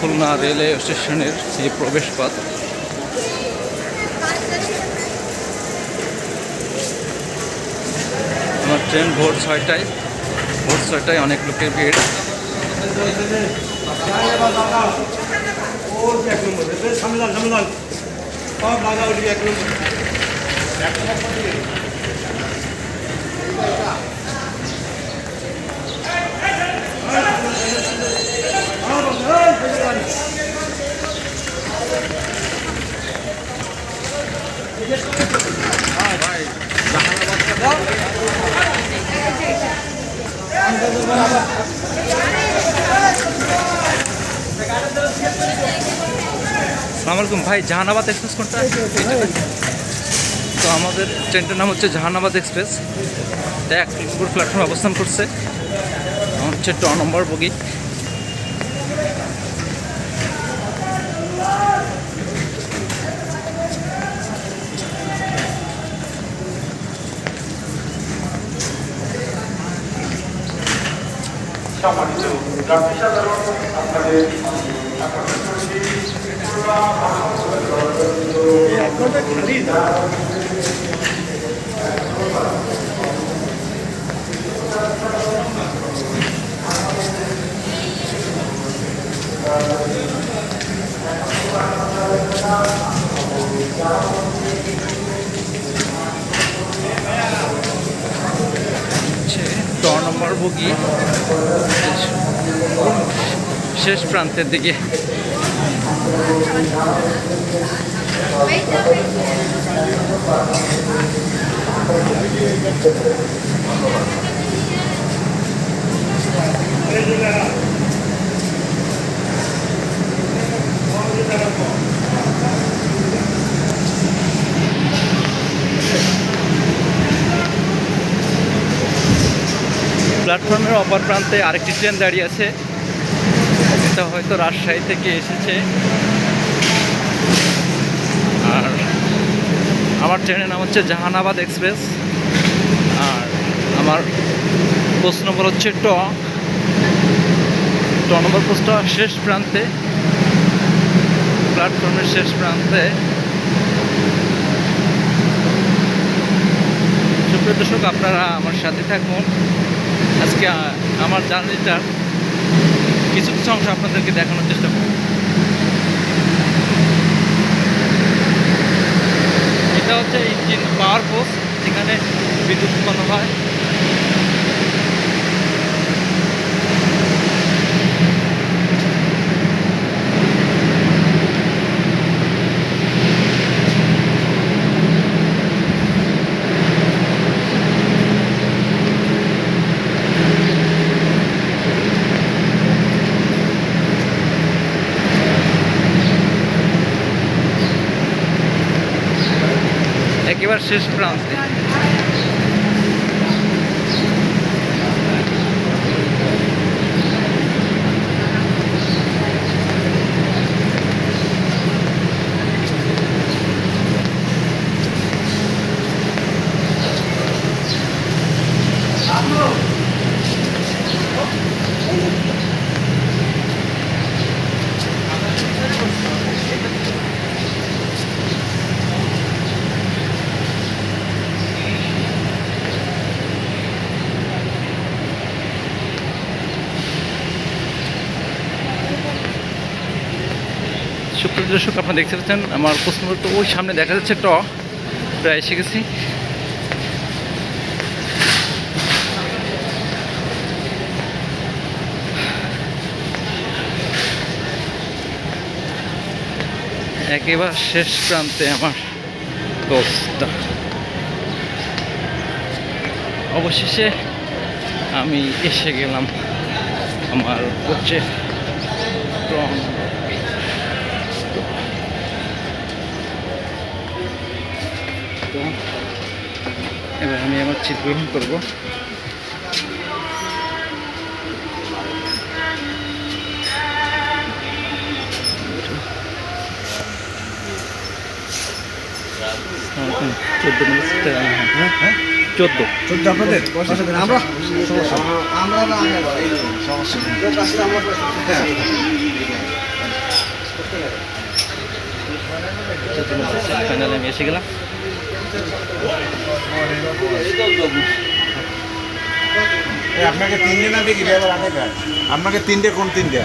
Khulna railway স্টেশনের যে প্রবেশপথ, আমার ট্রেন ভোর ছয়টায় ভোর ছয়টায় অনেক লোকের ভিড়। এক নম্বর সামনে লাল সামনে লাল সব লাগা উঠবি এক নম্বর সালাম আলাইকুম ভাই, জাহানাবাদ এক্সপ্রেস কোনটা? তো আমাদের ট্রেনটার নাম হচ্ছে জাহানাবাদ এক্সপ্রেস। এক নম্বর প্ল্যাটফর্মে অবস্থান করছে। আমার হচ্ছে ট নম্বর বগি। সম্মানিত সাধারণ আপনাদের হচ্ছে ট কি? শেষ প্রান্তের দিকে। প্ল্যাটফর্মের অপর প্রান্তে আরেকটি ট্রেন দাঁড়িয়ে আছে। এটা হয়তো রাজশাহী থেকে এসেছে। আর আমার ট্রেনের নাম হচ্ছে জাহানাবাদ এক্সপ্রেস। আর আমার পোস্ট নম্বর হচ্ছে ট। ট নম্বর পোস্টটা শেষ প্রান্তে, প্ল্যাটফর্মের শেষ প্রান্তে। সুপ্রিয় দর্শক, আপনারা আমার সাথে থাকুন। আজকে আমার জার্নিটার কিছু কিছু অংশ আপনাদেরকে দেখানোর চেষ্টা করব। এটা হচ্ছে ইঞ্জিন পাওয়ার পোস্ট, যেখানে বিদ্যুৎ উৎপন্ন হয়। একেবারে শেষ প্রান্তে সুপ্রিয় দর্শক আপনারা দেখতে পাচ্ছেন, আমার প্রশ্ন তো ওই সামনে দেখা যাচ্ছে, ট। প্রায় এসে গেছি। একেবারে শেষ প্রান্তে আমার দোস্তা। অবশেষে আমি এসে গেলাম আমার হচ্ছে ট্রন তো এবার আমি আমার চিট গ্রহণ করব। চোদ্দ হ্যাঁ চোদ্দ চোদ্দ আপনাদের আমরা আমরা ফাইনালে আমি এসে গেলাম। আপনাকে তিনটে না দেখি আপনাকে তিনটে কোন তিনটে?